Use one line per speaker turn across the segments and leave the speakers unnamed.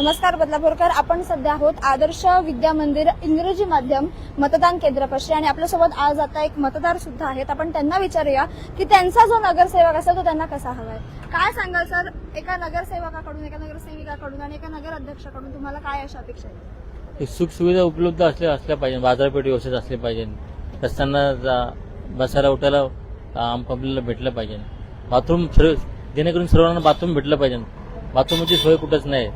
नमस्कार बदलापूरकर. आपण सध्या आहोत आदर्श विद्या मंदिर इंग्रजी माध्यम मतदान केंद्रापाशी आणि आपल्यासोबत आज आता एक मतदार सुद्धा आहेत. आपण त्यांना विचारूया की त्यांचा जो नगरसेवक असेल तो त्यांना कसा हवाय? काय सांगाल सर? एका नगरसेवकाकडून एका नगरसेविकाकडून आणि एका नगर अध्यक्षाकडून तुम्हाला काय अशा अपेक्षा आहे?
हे सुखसुविधा उपलब्ध असल्या असल्या पाहिजे. बाजारपेठ व्यवस्थित असले पाहिजे. रस्त्यांना बसायला उठायला आम पब्लिकला भेटलं पाहिजे. बाथरूम जेणेकरून सर्वांना बाथरूम भेटलं पाहिजे. बाथरूमची सोय कुठंच नाही.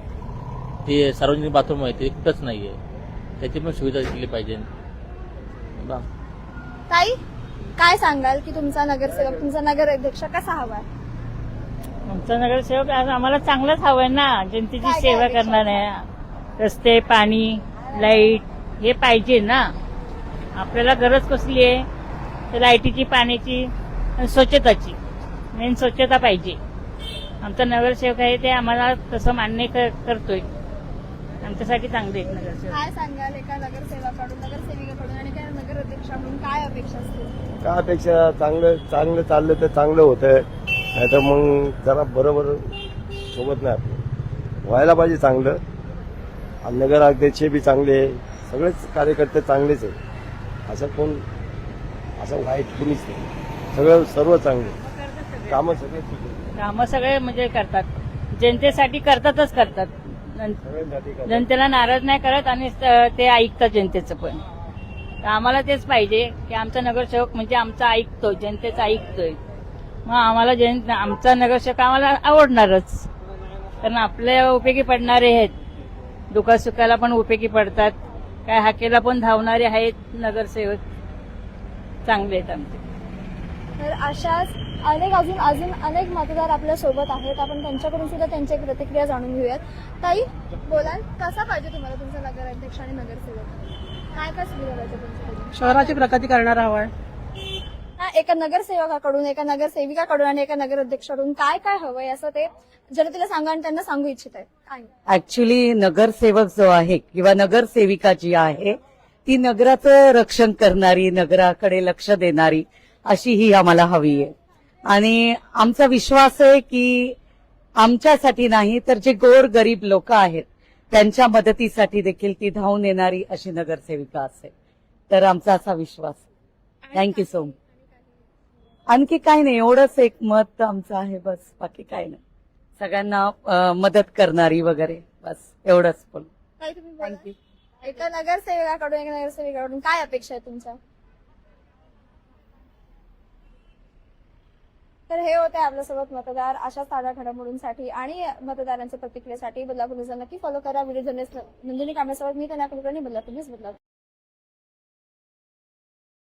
ती सार्वजनिक बाथरूम आहे ते कुठंच नाही आहे त्याची पण सुविधा केली पाहिजे. बा.
ताई काय सांगाल की तुमचा नगरसेवक तुमचा नगर अध्यक्ष कसा हवाय?
आमचा नगरसेवक आज आम्हाला चांगलाच हवंय ना. जनतेची
काय काय
सेवा
अपेक्षा
करणार आहे रस्ते पाणी लाइट हे पाहिजे ना. आपल्याला गरज कसली आहे? तर लाईटीची पाण्याची आणि स्वच्छताची. मेन स्वच्छता पाहिजे. आमचा नगरसेवक आहे ते आम्हाला तसं मान्य क- करतोय. आमच्यासाठी चांगले आहेत नगरसेवक.
काय सांगाल? एका नगरसेवकाकडून नगरसेविकाकडून आणि एका नगर अध्यक्षाकडून काय अपेक्षा असतील?
त्यापेक्षा चांगलं चांगलं चाललं तर चांगलं होतं. नाही तर मग जरा बरोबर सोबत नाही आपलं. व्हायला पाहिजे चांगलं. आणि नगर अध्यक्ष बी चांगले आहे. सगळेच कार्यकर्ते चांगलेच आहे असं कोण असं वाईट कुणीच नाही. सगळं सर्व चांगले कामं सगळे आहे
कामं सगळे म्हणजे करतात. जनतेसाठी करतातच करतात. जनतेला नाराज नाही करत आणि स- ते ऐकतात जनतेचं पण. तर आम्हाला तेच पाहिजे की आमचा नगरसेवक म्हणजे आमचा ऐकतो जनतेचं ऐकतोय. मग आम्हाला जन आमचा नगरसेवक आम्हाला आवडणारच. कारण आपल्या उपयोगी पडणारे आहेत. दुखासुखाला पण उपयोगी पडतात. काय हाकेला पण धावणारे आहेत नगरसेवक. चांगले आहेत आमचे.
तर अशाच अनेक अजून अजून अनेक मतदार आपल्यासोबत आहेत. आपण त्यांच्याकडून सुद्धा त्यांची प्रतिक्रिया जाणून घेऊयात. ताई बोलाल. कसा पाहिजे तुम्हाला तुमचा नगर अध्यक्ष आणि नगरसेवक? काय काय सुविधा पाहिजे
शहराची प्रगती करणारा हवाय
हा एका नगरसेवकाकडून एका नगरसेविकाकडून आणि एका नगर अध्यक्षाकडून काय काय हवंय असं ते जनतेला सांगा आणि त्यांना सांगू इच्छित आहे. काय?
ऍक्च्युली नगरसेवक जो आहे किंवा नगरसेविका जी आहे ती नगराचं रक्षण करणारी नगराकडे लक्ष देणारी अशी ही आम्हाला हवी आहे. आणि आमचा विश्वास आहे की आमच्यासाठी नाही तर जे गोर गरीब लोक आहेत त्यांच्या मदतीसाठी देखील ती धावून येणारी अशी नगरसेविका असेल. तर आमचा असा विश्वास थँक्यू सो मच आणखी काही नाही एवढंच एक मत आमचं आहे बस. बाकी काही नाही. सगळ्यांना मदत करणारी वगैरे बस. एवढंच पण
काय तुम्ही बोला. एका नगरसेवकाकडून एका नगरसेविकाकडून काय अपेक्षा आहे तुमच्या? तर हे होते आपल्यासोबत मतदार अशा ताज्या घडामोडींसाठी आणि मतदारांच्या प्रतिक्रियेसाठी बदलापूर न्यूजला नक्की फॉलो करा. व्हिडिओ जर्नलिस्ट नंदिनी मी त्यांना कुलकर्णी बदलापूर न्यूज बदला